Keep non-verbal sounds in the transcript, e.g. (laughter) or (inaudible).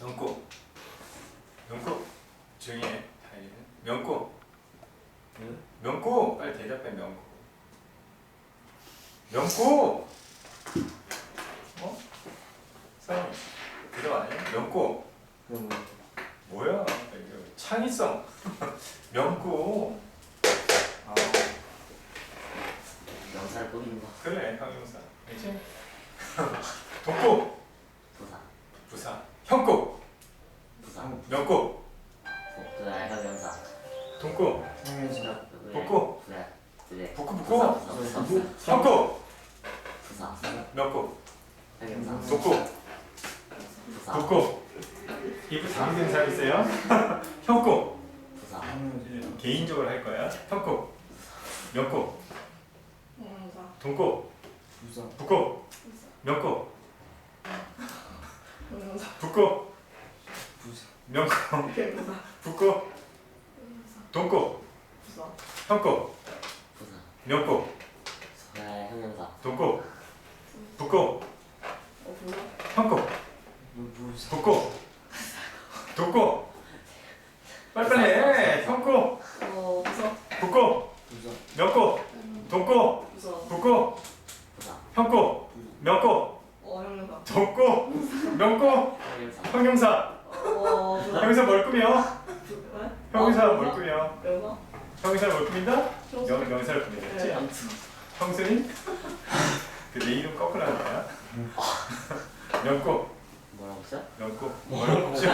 명고. 명고. 조용히 해 다행이네 명고. 응? 명고. 빨리 대답해 명고. 명고! 어? 성 그거 아니야? 명고. 뭐야? 이거 창의성. (laughs) 명고. 아. 명사를 거 그래 형용사. 그렇지? (laughs) 독고 부사 부사 형고 부사 명고. 그래 형용사 동고. 형용사 그래 복고. 그래 그래 복고. 부사 복고 부사 부사 부사 형고. 부사 명고. 형용사 독고. 부사 독고. 이거 당근 사 있어요? 형고. 부사 개인적으로 할 거야? 형고. 명고. 형용사 동고. 부사 북고. 명고. 형용사 북고 부사 형용사 동고. 부사 형고. 부사 명고. 그래 형용사 부사 형고. 부사 북고. 동고. 빨리빨리 해. 북고. 부사 형고. 명고. 어. 형용사 동고. 명고. 형용사 형용사 어 부사 형용사 뭘 꾸며? 부- 왜? 형용사 어, 뭘? 꾸며? 명사 형용사 뭘 꾸민다? 형사 명, 명사를 꾸민다 네. 했지? 형수님? 그내 이름 거꾸로 하는 거야? 명고 뭐라고 했어? 명고 뭐라고 혹시 (laughs)